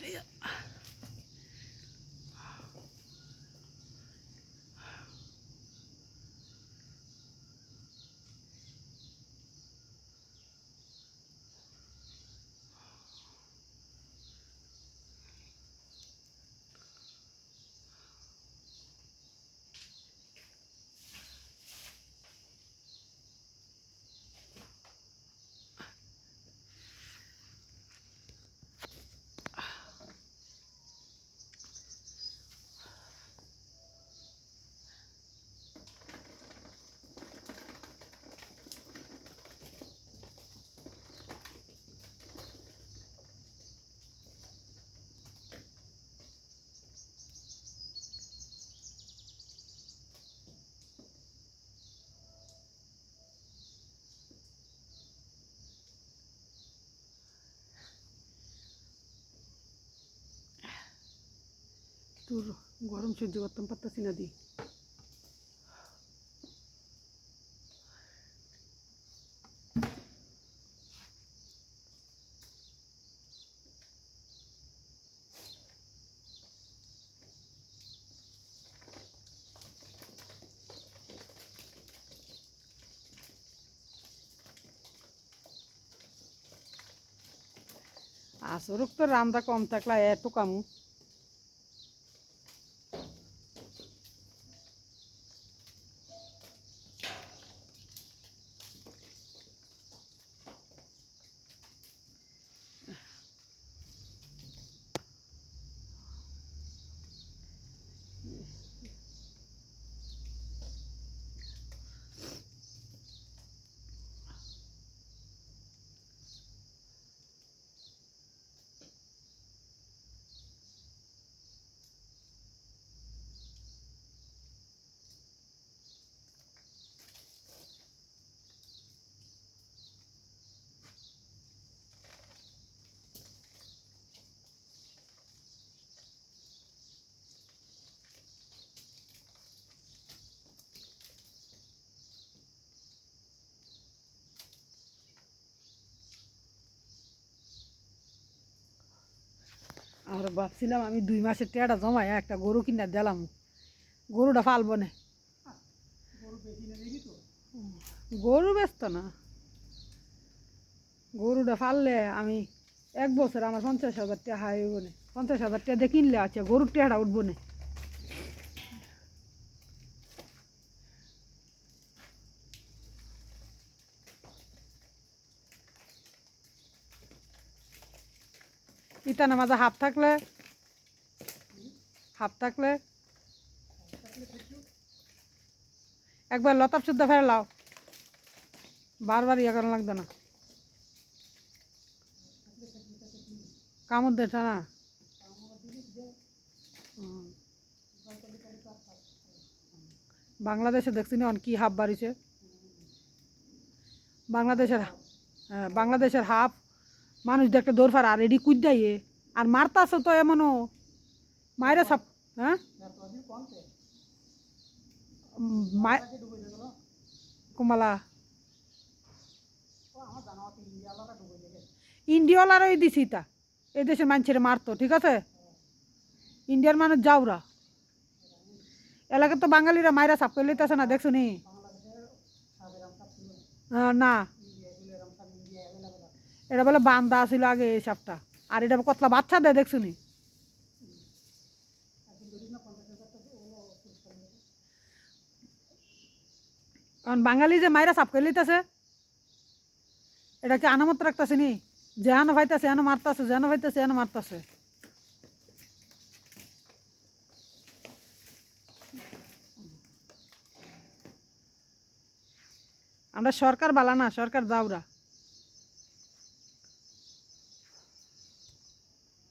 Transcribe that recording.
আরে তোর গরম সহ্য করতাম পারতাছি না দি। আসরক তো রামদা কম থাকলে এত কামু। আর ভাবছিলাম আমি দুই মাসের টেয়াটা জমায় একটা গরু কিনা দিলাম। গরুটা ফালবো না। গরু ব্যস্ত না। গরুটা ফাললে আমি এক বছর আমার পঞ্চাশ হাজার টাকা হাই হইব না। পঞ্চাশ হাজার টাকা দিয়ে কিনলে আছে, গরুর টেয়াটা উঠবো না। ইতানা মাঝে হাফ থাকলে হাফ থাকলে। একবার লতাপ শুদ্ধ ফেলে লাও। বারবার ইয়ে করা লাগতো না। কামড় দেটা না? বাংলাদেশে দেখছি না কি হাফ বাড়িছে? বাংলাদেশের হ্যাঁ, বাংলাদেশের হাফ মানুষ দেখতে দৌড়ফার আর এডি কুদাইয়ে আর মারতাছে তো এমনও। মায়েরা সব হ্যাঁ? কুমালা। ইন্ডিয়াওয়ালারই দিছি তা। এই দেশের মানুষের মারতো, ঠিক আছে? ইন্ডিয়ার মানুষ যাওরা। এলাকা তো বাঙালিরা মায়েরা সাপ করে লইতেছে না, দেখছ নি? না। এটা বলে বান্দা ছিল আগে এই সাপটা। আর এটা কতলা বাচ্চা দেয় দেখছ নি কারণ বাঙালি যে মায়েরা সাপ করে লইতেছে, এটা কি আনামত রাখতেছে নি? যেহানো ভাইতেছে এনো মারতাছে যেন ভাইতেছে এনো মারতাছে। আমরা সরকার বালা না, সরকার যাওরা